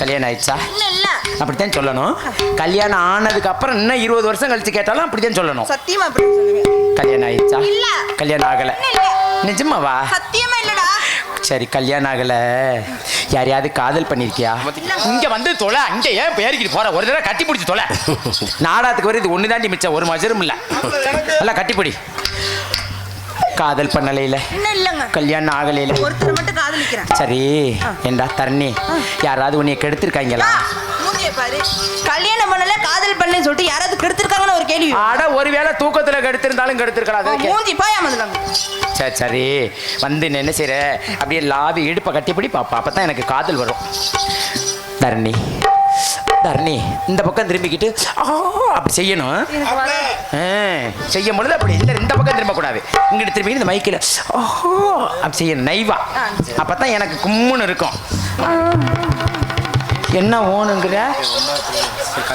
கல்யாணம் ஆயிடுச்சா? அப்படித்தான் சொல்லணும். கல்யாணம் ஆனதுக்கு அப்புறம் இன்னும் இருபது வருஷம் கழிச்சு கேட்டாலும் அப்படித்தான் சொல்லணும். சத்தியமா கல்யாணம் ஆயிடுச்சா. கல்யாணம் ஆகல. நிஜமாவா? சத்தியமா இல்லடா. சரி கல்யாணம் ஆகல. யாரையாவது காதல் பண்ணிருக்கியா இங்க வந்து தொலை அங்க ஏன் பேரிக்கிட்டு போற? ஒரு தடவை கட்டி பிடிச்சி தொலை. நாடாத்துக்கு வர இது ஒண்ணு தாண்டி மிச்சம் ஒரு மஜரும் இல்ல. நல்லா கட்டிப்பிடி. காதல் பண்ணலையில. இல்லங்க. கல்யாணம் ஆகலையில. ஒருத்தர் மட்டும் காதலிக்கிறேன். சரி ஏண்டா தரணி? யாராவது உன்னைய கெடுத்திருக்காங்களா? பாரு. கல்யாணம் பண்ணல காதல் பண்ணலன்னு சொல்லிட்டு யாராவது கெடுத்திருக்காங்கன்னு ஒரு கேள்வி. ஆட ஒருவேளை தூக்கத்துல கெடுத்திருந்தாலும் கெடுத்திருக்கலாம். மூஞ்சி போயா முதலாங்க சரி சரி. வந்து என்ன செய்யற அப்படியே லாவி இடுப்பை கட்டிப்பிடி பாப்பா. அப்பதான் எனக்கு காதல் வரும். தரணி. தரணி இந்த பக்கம் திரும்பிக்கிட்டு அப்படி செய்யணும். செய்யும் பொழுது அப்படி இந்த இந்த பக்கம் திரும்பக்கூடாது. இங்கிட்டு திரும்பி இந்த மைக்கில் ஓஹோ அப்படி செய்யணும் நைவா. அப்பதான் எனக்கு கும்முன்னு இருக்கும். என்ன ஓணுங்கிற?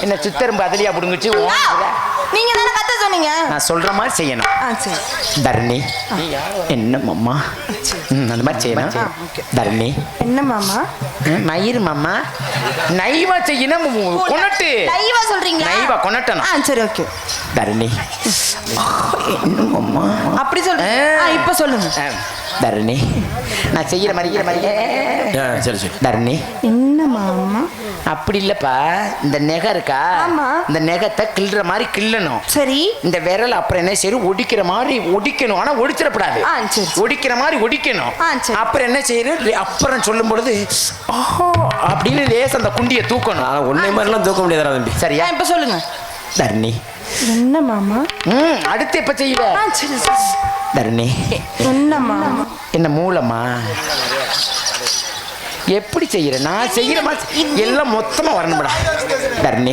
என்ன சித்தரும்பு அதிலியா பிடுங்குச்சு ஓணுங்கிற? நீங்க தானே கத்த சொன்னீங்க? நான் சொல்ற மாதிரி செய்யணும். ஆ சரி. தரணி. என்ன மாமா? அந்த மாதிரி செய்யணும். தரணி. என்ன மாமா? மயிர் மாமா. நைவா செய்யணும் கொனட்டு லைவா சொல்றீங்களா? நைவா கொனட்டணும் ஆ சரி ஓகே. தரணி. என்ன மாமா? அப்படி சொல்றீங்க. ஆ. இப்போ சொல்லுங்க. தரணி. நான் செய்யற மாதிரி செய்யற மாதிரி ஆ, சரி சரி. தரணி. என்ன மாமா? அப்படி இல்லப்பா. இந்த நெகை இருக்கா? ஆமா. இந்த நெகத்தை கிள்ற மாதிரி கிள்ளணும். சரி. இந்த விரல் அப்புறம் என்ன செய்யும் ஒடிக்கிற மாதிரி ஒடிக்கணும். ஆனா சரி, சரி. ஒடிக்கிற மாதிரி ஒடிக்கணும். ஆ, சரி. அப்புறம் என்ன செய்யணும்? அப்புறம் சொல்லும் பொழுது அப்படின்னு லேச அந்த குண்டியை தூக்கணும். உன்னை மாதிரிலாம் தூக்க முடியாதா தம்பி. சரியா? இப்போ சொல்லுங்க. தரணி. என்ன மாமா? ம் அடுத்து எப்ப செய்வ? ஆ சரி சரி. தரணி. என்ன மாமா? என்ன மூலமா? எப்படி செய்யற? நான் செய்யற எல்லாம் மொத்தமா வரணும்டா. தரணி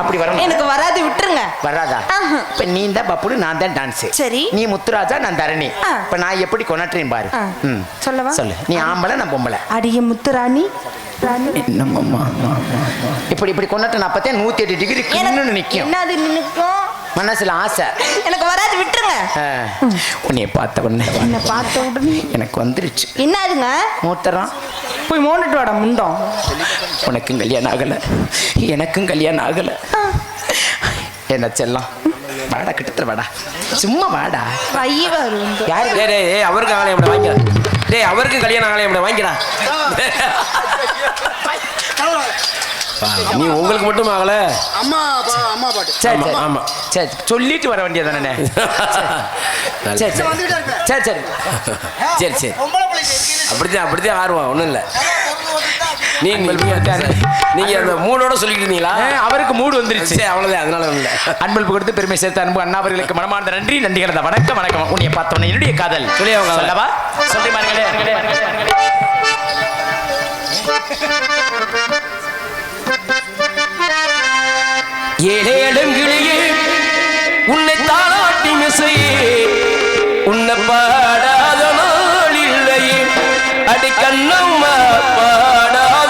அப்படி வரணும். எனக்கு வராது விட்டுருங்க. வராதா. இப்ப நீ தான் பப்புடு நான் தான் டான்ஸ் சரி. நீ முத்துராஜா நான் தரணி. இப்ப நான் எப்படி கொண்டாட்டுறேன் பாரு. சொல்லவா? சொல்லு. நீ ஆம்பளை நான் பொம்பளை. அடிய முத்துராணி. ராணி என்னம்மா இப்படி இப்படி கொண்டாட்டு அப்பதான் நூத்தி எட்டு டிகிரி கிண்ணு நிக்கும். என்னது நினைக்கும் மனசுல ஆசை. எனக்கு வராது விட்டுருங்க. உன்னைய பார்த்த உடனே. என்ன பார்த்த உடனே. எனக்கு வந்துருச்சு. என்னதுங்க? மூத்தரம் போய் மோண்டுட்டு வாடா முண்டம். உனக்கும் கல்யாணம் ஆகல. எனக்கும் கல்யாணம் ஆகல. என்ன செல்லம் வாடா கிட்டத்தட்ட வாடா. சும்மா வாடா. யாரு? டேய் டேய் ஏய், அவருக்கு ஆகலை எப்படி வாங்கிடா. டேய் அவருக்கு கல்யாணம் ஆகலை எப்படி வாங்கிடா. நீ உங்களுக்கு மட்டும் ஆகல. அம்மா அம்மா பாட்டு. சரி ஆமா, சரி ஆமா. சரி சொல்லிட்டு வர வேண்டியதானே சரி சரி. சரி சரி. சரி சரி. இருக்கீங்க. அப்படித்தான் அப்படித்தான் ஆர்வம் ஒன்றும் இல்லை. நீ அன்பல் நீங்க நீங்க அந்த மூணோட சொல்லிட்டு இருந்தீங்களா ஆ, அவருக்கு மூடு வந்துருச்சு. சரி அவ்வளோதான் அதனால இல்லை. அன்பல் கொடுத்து பெருமை சேர்த்த அன்பு அண்ணா அவர்களுக்கு மனமார்ந்த நன்றி நன்றி கலந்த வணக்கம் வணக்கம். உன்னை பார்த்தோன்னே என்னுடைய காதல். சொல்லி அவங்க காதல். சொல்லவா சொல்லி பாருங்களே ஏழேழுங்கிளியே உன்னை தாளாட்டி மிசையே. உன்னை பாடாத நாள் இல்லையே. அடி கண்ணம்மா பாடா.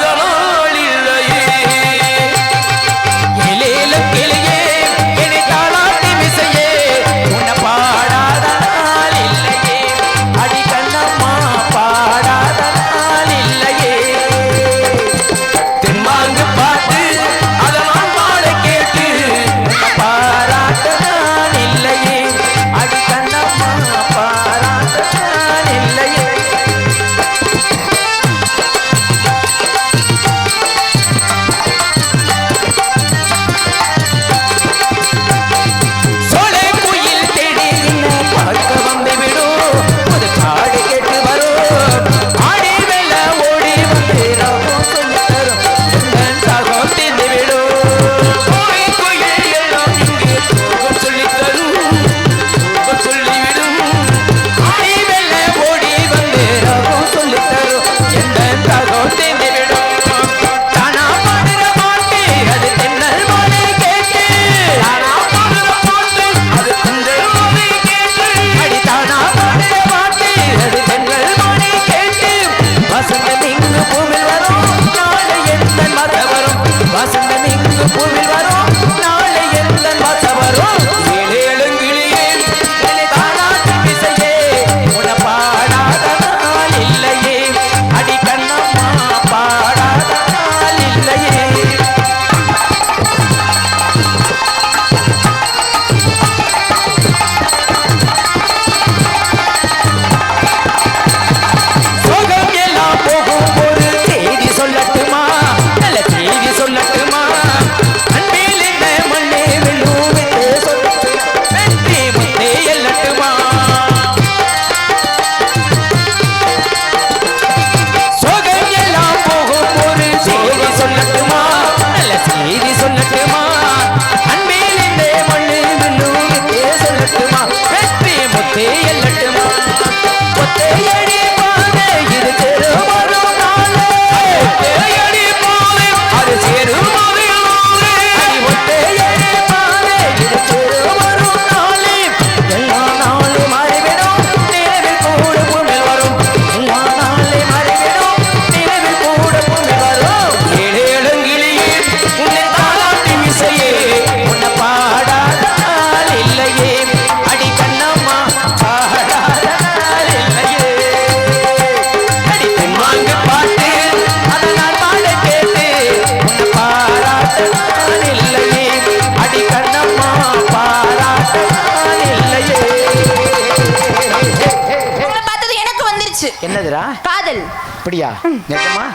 என்னதுடா? காதல். அப்படியா?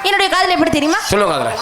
என்னுடைய காதல் எப்படி தெரியுமா? சொல்லுங்க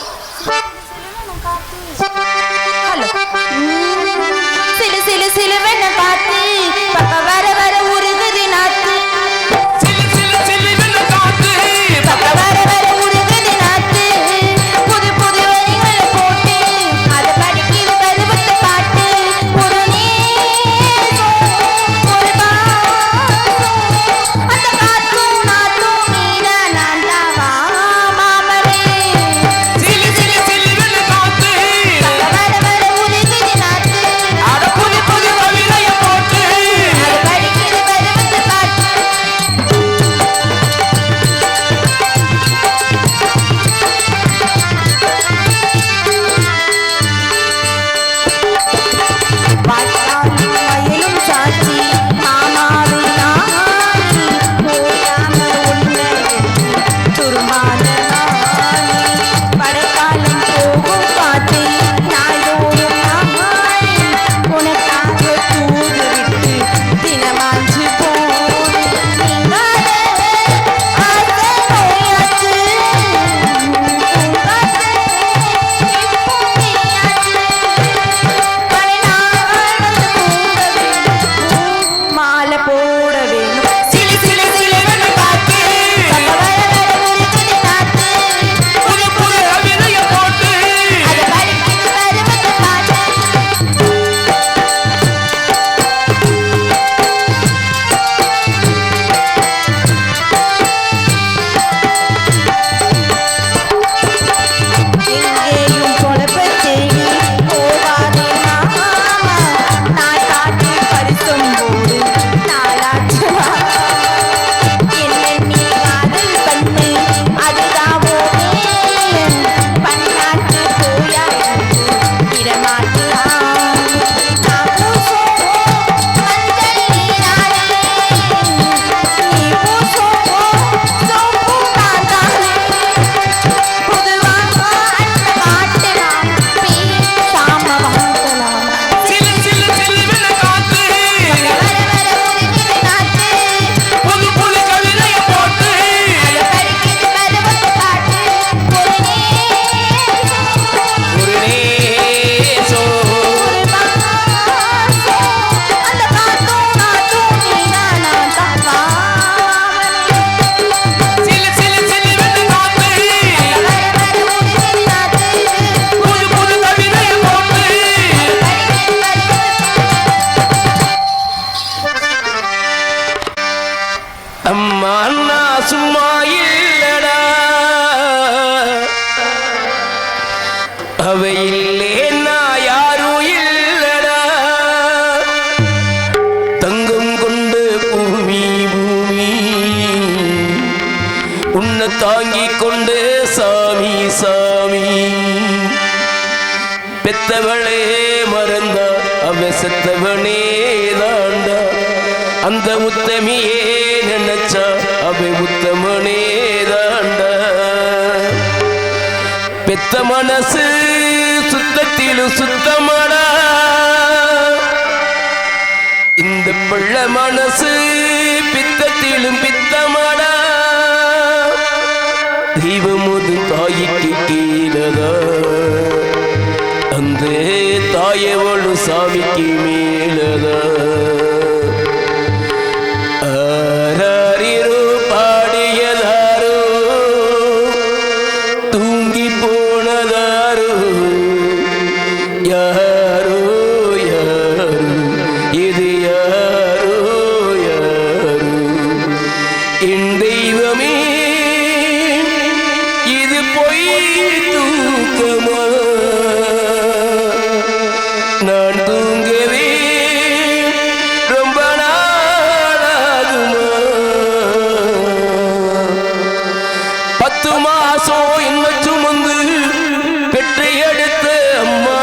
அவையில்லே நான் யாரும் இல்லடா? தங்கம் கொண்டு பூமி பூமி. உன்னை தாங்கிக் கொண்டு சாமி சாமி. பெத்தவளே மறந்தா அவ செத்தவனே தாண்டா. அந்த உத்தமியே நினைச்சா அவை உத்தமனே தாண்டா. பெத்த மனசு மயிலு சுத்தமாடா. இந்த பிள்ளை மனசு பித்தத்திலும் பித்தமாடா. தெய்வமுது தாய்க்கு கீழதா. அந்த தாயவளு சாமிக்கு மேலதா. பத்து மாசம் இன்மை சுமந்து பெற்று எடுத்த அம்மா.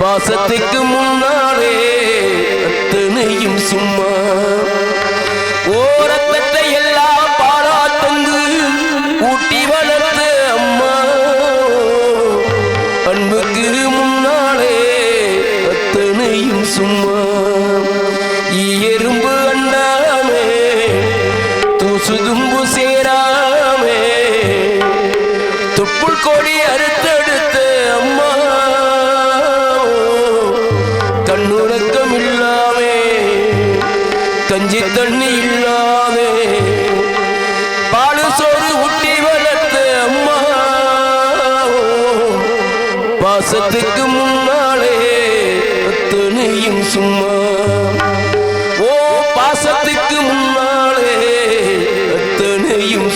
பாசத்துக்கு முன்னாலே அத்தனையும் சும்மா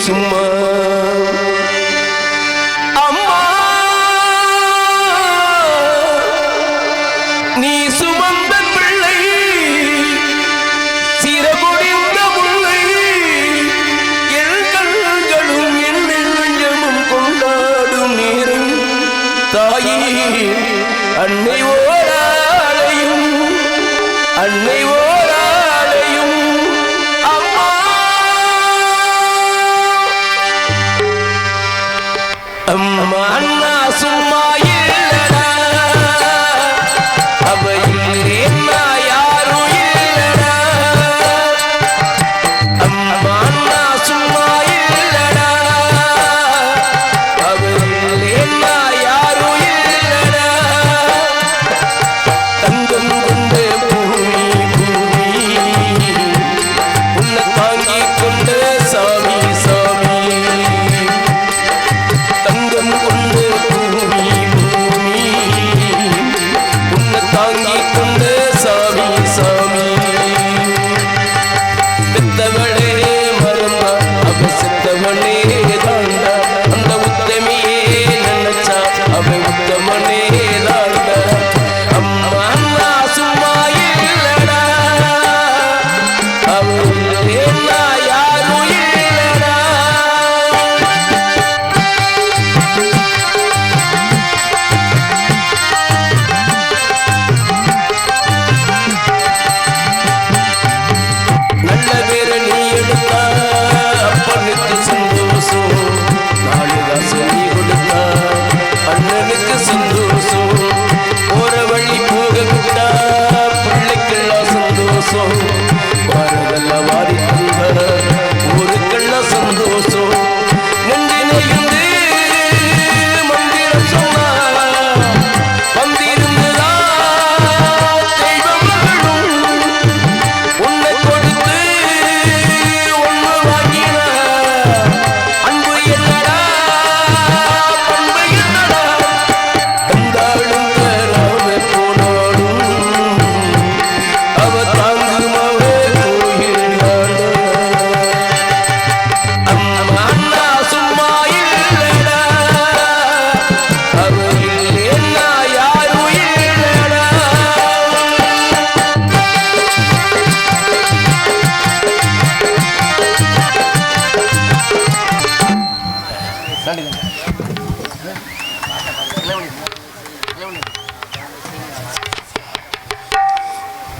சும்மா. அம்மா நீ சுமந்த பிள்ளை சிறமுடிந்த முல்லை என் கண்களும் என் நெஞ்சமும் கொண்டாடும் நேரம். தாயே அன்னை ஓராலையும் அன்னை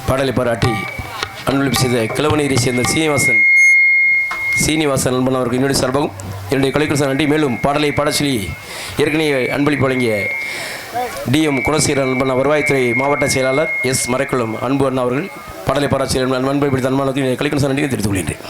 பாடலை பாராட்டி அன்பளிப்பு செய்த கிழவனீரை சேர்ந்த சீனிவாசன். சீனிவாசன் நண்பன் அவருக்கு என்னுடைய சார்பாகவும் என்னுடைய கலைக்குழு நன்றி. மேலும் பாடலை பாடச்சொல்லி ஏற்கனவே அன்பளிப்பு வழங்கிய டிஎம் குணசீரன் நண்பன் வருவாய்த்துறை மாவட்ட செயலாளர் எஸ் மறைக்குளம் அன்பு அண்ணா அவர்கள் பாடலை பாடச் செய்ய அன்பளிப்பு அன்பானத்தை கலைக்குழு நன்றி தெரிவித்துக் கொள்கின்றேன்.